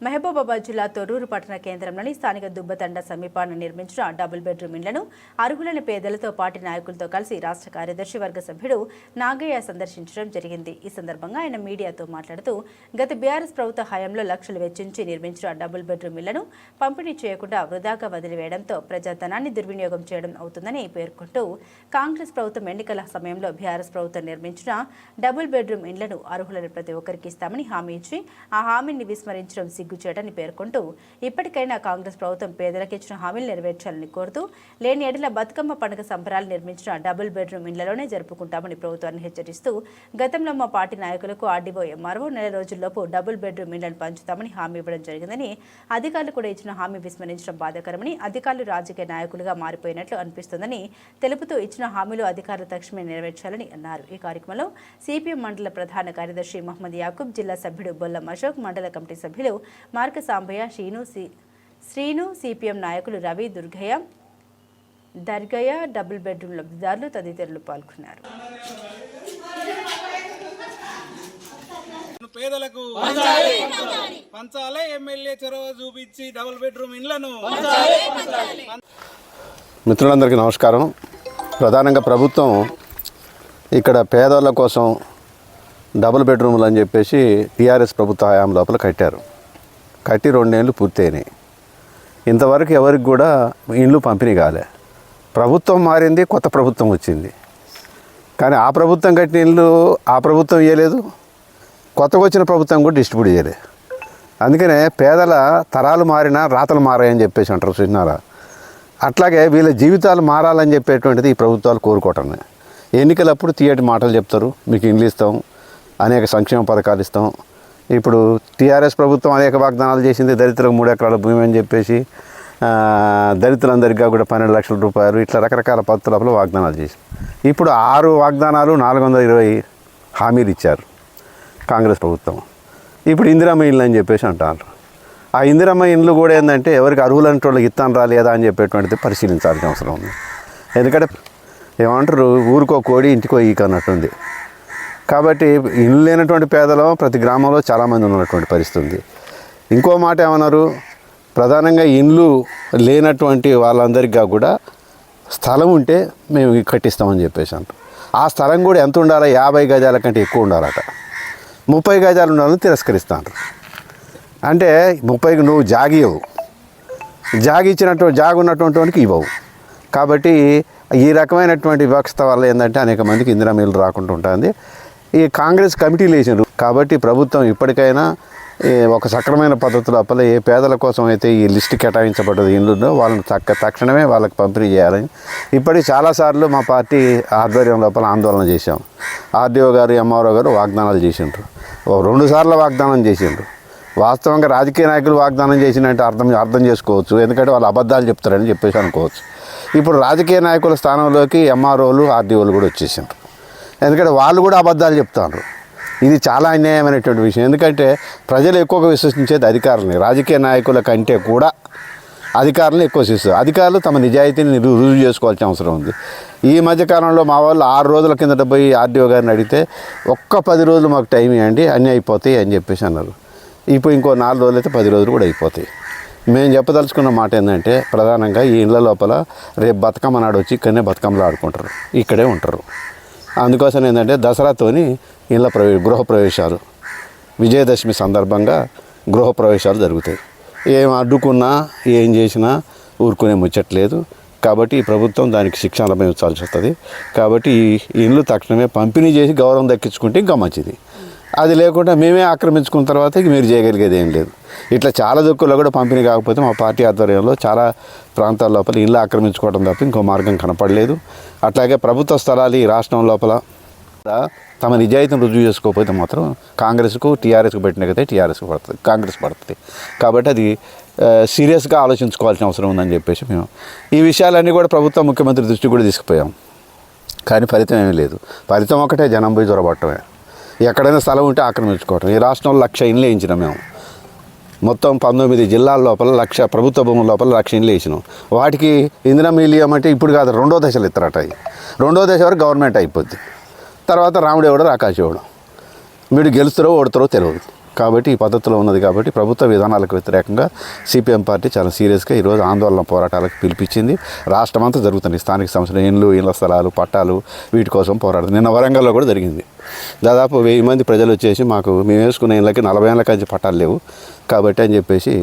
మహబూబాబాద్ జిల్లా తొర్రూరు పట్టణ కేంద్రంలోని స్థానిక దుబ్బతండ సమీపాన నిర్మించిన డబుల్ బెడ్రూమ్ ఇళ్ళను అర్హులైన పేదలతో పార్టీ నాయకులతో కలిసి రాష్ట్ర కార్యదర్శి వర్గ సభ్యుడు నాగయ్య సందర్శించడం జరిగింది. ఈ సందర్భంగా ఆయన మీడియాతో మాట్లాడుతూ గత బీఆర్ఎస్ ప్రభుత్వ హయాంలో లక్షలు వెచ్చించి నిర్మించిన డబుల్ బెడ్రూమ్ ఇళ్ళను పంపిణీ చేయకుండా వృధాగా వదిలివేయడంతో ప్రజాధనాన్ని దుర్వినియోగం చేయడం అవుతుందని పేర్కొంటూ కాంగ్రెస్ ప్రభుత్వం ఎన్నికల సమయంలో బీఆర్ఎస్ ప్రభుత్వం నిర్మించిన డబుల్ బెడ్రూమ్ ఇండ్లను అర్హులైన ప్రతి ఒక్కరికి ఇస్తామని హామీ ఇచ్చి ఆ హామీని విస్మరించడం సిగ్గుచేటని పేర్కొంటూ ఇప్పటికైనా కాంగ్రెస్ ప్రభుత్వం పేదలకు ఇచ్చిన హామీలు నెరవేర్చాలని కోరుతూ లేని ఎడల బతుకమ్మ పండుగ సంబరాలు నిర్మించిన డబుల్ బెడ్రూమ్ ఇళ్ళలోనే జరుపుకుంటామని ప్రభుత్వాన్ని హెచ్చరిస్తూ గతంలో మా పార్టీ నాయకులకు ఆర్డీఓ ఎంఆర్ఓ నెల రోజుల్లోపు డబుల్ బెడ్రూమ్ ఇళ్ళను పంచుతామని హామీ ఇవ్వడం జరిగిందని అధికారులు కూడా ఇచ్చిన హామీ విస్మరించడం బాధాకరమని అధికారులు రాజకీయ నాయకులుగా మారిపోయినట్లు అనిపిస్తుందని తెలుపుతూ ఇచ్చిన హామీలు అధికారులు తక్షణమే నెరవేర్చాలని అన్నారు. ఈ కార్యక్రమంలో సిపిఎం మండల ప్రధాన కార్యదర్శి మహమ్మద్ యాకూబ్ జిల్లా సభ్యుడు బొల్లం అశోక్ మండల కమిటీ సభ్యులు మార్క సాంబయ్య శ్రీను సి శ్రీను సిపిఎం నాయకులు రవి దుర్గయ్య దర్గయ్య డబుల్ బెడ్రూమ్ లబ్ధిదారులు తదితరులు పాల్గొన్నారు. పేదలకు పంచాలే. ఎమ్మెల్యే చొరవ చూపించి డబుల్ బెడ్రూమ్ ఇండ్లను మిత్రులందరికీ నమస్కారం. ప్రధానంగా ప్రభుత్వం ఇక్కడ పేదల కోసం డబుల్ బెడ్రూమ్లు అని చెప్పేసి టీఆర్ఎస్ ప్రభుత్వ హయాం లోపల కట్టారు. కట్టి రెండేళ్ళు పూర్తయినాయి. ఇంతవరకు ఎవరికి కూడా ఇండ్లు పంపిణీ కాలే. ప్రభుత్వం మారింది కొత్త ప్రభుత్వం వచ్చింది. కానీ ఆ ప్రభుత్వం కట్టిన ఇల్లు ఆ ప్రభుత్వం ఇవ్వలేదు కొత్తగా వచ్చిన ప్రభుత్వం కూడా డిస్ట్రిబ్యూట్ చేయలేదు అందుకనే పేదల తరాలు మారినా రాతలు మారాయని చెప్పేసి అంటారు చూసినారా? అట్లాగే వీళ్ళ జీవితాలు మారాలని చెప్పేటువంటిది ఈ ప్రభుత్వాలు కోరుకోవటం ఎన్నికలప్పుడు తీయటి మాటలు చెప్తారు మీకు ఇండ్లు ఇస్తాం అనేక సంక్షేమ పథకాలు ఇస్తాం ఇప్పుడు టీఆర్ఎస్ ప్రభుత్వం అనేక వాగ్దానాలు చేసింది దళితులకు మూడు ఎకరాల భూమి అని చెప్పేసి దళితులందరికీ కూడా పన్నెండు లక్షల రూపాయలు ఇట్లా రకరకాల పద్ధతులలో వాగ్దానాలు చేసి ఇప్పుడు ఆరు వాగ్దానాలు నాలుగు వందల ఇరవై హామీలు ఇచ్చారు కాంగ్రెస్ ప్రభుత్వం. ఇప్పుడు ఇందిరమ్మ ఇల్లు అని చెప్పేసి అంటారు. ఆ ఇందిరమ్మ ఇండ్లు కూడా ఏంటంటే ఎవరికి అర్హులంటే వాళ్ళకి ఇత్తాను రాలేదా అని చెప్పేటువంటిది పరిశీలించాల్సిన అవసరం ఉంది. ఎందుకంటే ఏమంటారు ఊరికో కోడి ఇంటికో ఈక అన్నట్టుంది కాబట్టి ఇల్లు లేనటువంటి పేదలు ప్రతి గ్రామంలో చాలామంది ఉన్నటువంటి పరిస్థితి ఉంది. ఇంకో మాట ఏమన్నారు? ప్రధానంగా ఇండ్లు లేనటువంటి వాళ్ళందరికీ కూడా స్థలం ఉంటే మేము కట్టిస్తామని చెప్పేసి అంటాం ఆ స్థలం కూడా ఎంత ఉండాలా? యాభై గజాల కంటే ఎక్కువ ఉండాలట. ముప్పై గజాలు ఉండాలని తిరస్కరిస్తాను అంటే ముప్పైకి నువ్వు జాగియవు జాగి ఇచ్చినటువంటి జాగు ఉన్నటువంటి వానికి ఇవ్వవు. కాబట్టి ఈ రకమైనటువంటి వివక్షత వల్ల ఏంటంటే అనేక మందికి ఇందిరా మిల్లు రాకుండా ఉంటుంది. ఈ కాంగ్రెస్ కమిటీలు వేసినారు కాబట్టి ప్రభుత్వం ఇప్పటికైనా ఈ ఒక సక్రమైన పద్ధతిలో అప్పలే ఏ పేదల కోసం అయితే ఈ లిస్ట్ కేటాయించబడ్డది ఇల్లుందో వాళ్ళని తక్క తక్షణమే వాళ్ళకి పంపిణీ చేయాలని ఇప్పటికి చాలాసార్లు మా పార్టీ ఆధ్వర్యం లోపల ఆందోళన చేశాం. ఆర్డీఓ గారు ఎంఆర్ఓ గారు వాగ్దానాలు చేసిండ్రు. ఓ రెండు సార్లు వాగ్దానం చేసిండ్రు. వాస్తవంగా రాజకీయ నాయకులు వాగ్దానం చేసినట్టు అర్థం అర్థం చేసుకోవచ్చు. ఎందుకంటే వాళ్ళు అబద్ధాలు చెప్తారని చెప్పేసి అనుకోవచ్చు. ఇప్పుడు రాజకీయ నాయకుల స్థానంలోకి ఎంఆర్ఓలు ఆర్డీఓలు కూడా వచ్చేసారు ఎందుకంటే వాళ్ళు కూడా అబద్ధాలు చెప్తారు. ఇది చాలా అన్యాయమైనటువంటి విషయం. ఎందుకంటే ప్రజలు ఎక్కువగా విశ్వసించేది అధికారులని రాజకీయ నాయకుల కంటే కూడా అధికారులను ఎక్కువ విశ్వసిస్తారు. అధికారులు తమ నిజాయితీని రు- రుజువు చేసుకోవాల్సిన అవసరం ఉంది. ఈ మధ్యకాలంలో మా వాళ్ళు ఆరు రోజుల కిందట పోయి ఆర్డీఓ గారిని అడిగితే ఒక్క పది రోజులు మాకు టైం ఇవ్వండి అన్నీ అయిపోతాయి అని చెప్పేసి అన్నారు. ఇప్పుడు ఇంకో నాలుగు రోజులు అయితే పది రోజులు కూడా అయిపోతాయి. మేము చెప్పదలుచుకున్న మాట ఏంటంటే ప్రధానంగా ఈ ఇళ్ళ లోపల రేపు బతుకమ్మ నాడు వచ్చి ఇక్కడనే బతుకమ్మలు ఆడుకుంటారు. ఇక్కడే ఉంటారు. అందుకోసం ఏంటంటే దసరాతోని ఇళ్ళ ప్రవే గృహ ప్రవేశాలు. విజయదశమి సందర్భంగా గృహ ప్రవేశాలు జరుగుతాయి. ఏం అడ్డుకున్నా ఏం చేసినా ఊరుకునే ముచ్చట్లేదు కాబట్టి ఈ ప్రభుత్వం దానికి శిక్షణ అనుభవించాల్సి వస్తుంది. కాబట్టి ఈ ఇల్లు తక్షణమే పంపిణీ చేసి గౌరవం దక్కించుకుంటే ఇంకా మంచిది. అది లేకుండా మేమే ఆక్రమించుకున్న తర్వాత ఇక మీరు చేయగలిగేది ఏం లేదు. ఇట్లా చాలా దుక్కుల్లో కూడా పంపిణీ కాకపోతే మా పార్టీ ఆధ్వర్యంలో చాలా ప్రాంతాల లోపల ఇల్లు ఆక్రమించుకోవడం తప్ప ఇంకో మార్గం కనపడలేదు. అట్లాగే ప్రభుత్వ స్థలాలు ఈ రాష్ట్రం లోపల తమ నిజాయితీని రుజువు చేసుకోకపోతే మాత్రం కాంగ్రెస్కు టీఆర్ఎస్కు పెట్టినకైతే టీఆర్ఎస్కు పడుతుంది కాంగ్రెస్ పడుతుంది. కాబట్టి అది సీరియస్గా ఆలోచించుకోవాల్సిన అవసరం ఉందని చెప్పేసి మేము ఈ విషయాలన్నీ కూడా ప్రభుత్వం ముఖ్యమంత్రి దృష్టికి కూడా తీసుకుపోయాం. కానీ ఫలితం ఏమీ లేదు. ఫలితం ఒకటే జనం పోయి దొరబట్టమే ఎక్కడైనా స్థలం ఉంటే ఆక్రమించుకోవటం. ఈ రాష్ట్రంలో లక్ష ఇండ్లు వేయించినాం మేము. మొత్తం పంతొమ్మిది జిల్లాల లోపల లక్ష ప్రభుత్వ భూముల లోపల లక్ష ఇండ్లు వేసినాం. వాటికి ఇందిరా మిలియం అంటే ఇప్పుడు కాదు రెండో దశలు ఇస్తారట అవి. రెండో దశ వరకు గవర్నమెంట్ అయిపోద్ది. తర్వాత రాముడు ఎవడో రాకాశ ఎవడో. వీడు గెలుస్తారో ఓడతారో తెలియదు. కాబట్టి ఈ పద్ధతిలో ఉన్నది కాబట్టి ప్రభుత్వ విధానాలకు వ్యతిరేకంగా సిపిఎం పార్టీ చాలా సీరియస్గా ఈరోజు ఆందోళన పోరాటాలకు పిలిపించింది. రాష్ట్రమంతా జరుగుతుంది. స్థానిక సంస్థలు ఇండ్లు ఇళ్ళ స్థలాలు పట్టాలు వీటి కోసం పోరాడుతుంది. నిన్న వరంగల్లో కూడా జరిగింది. దాదాపు వెయ్యి మంది ప్రజలు వచ్చేసి మాకు మేము వేసుకున్న ఇళ్ళకి నలభై ఏళ్ళ కంచి పట్టాలు లేవు. కాబట్టి అని చెప్పేసి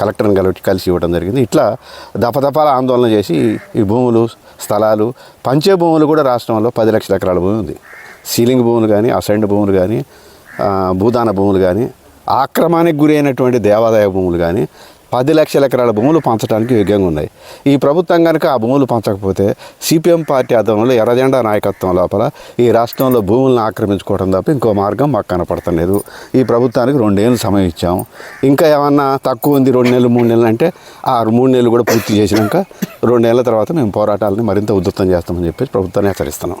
కలెక్టర్ని కలిసి కలిసి ఇవ్వడం జరిగింది. ఇట్లా దపదపాల ఆందోళన చేసి ఈ భూములు స్థలాలు పంచే భూములు కూడా రాష్ట్రంలో పది లక్షల ఎకరాల భూమి ఉంది. సీలింగ్ భూములు కానీ అసైన్డ్ భూములు కానీ భూదాన భూములు కానీ ఆక్రమానికి గురి అయినటువంటి దేవాదాయ భూములు కానీ పది లక్షల ఎకరాల భూములు పంచడానికి యోగ్యంగా ఉన్నాయి. ఈ ప్రభుత్వం కనుక ఆ భూములు పంచకపోతే సిపిఎం పార్టీ ఆధ్వర్యంలో ఎర్రజెండా నాయకత్వం లోపల ఈ రాష్ట్రంలో భూములను ఆక్రమించుకోవడం తప్ప ఇంకో మార్గం మాకు కనపడతలేదు. ఈ ప్రభుత్వానికి రెండేళ్ళు సమయం ఇచ్చాం. ఇంకా ఏమన్నా తక్కువ ఉంది రెండు నెలలు మూడు నెలలు అంటే ఆ మూడు నెలలు కూడా పూర్తి చేసినాక రెండు నెలల తర్వాత మేము పోరాటాలని మరింత ఉధృతం చేస్తామని చెప్పేసి ప్రభుత్వాన్ని హెచ్చరిస్తున్నాం.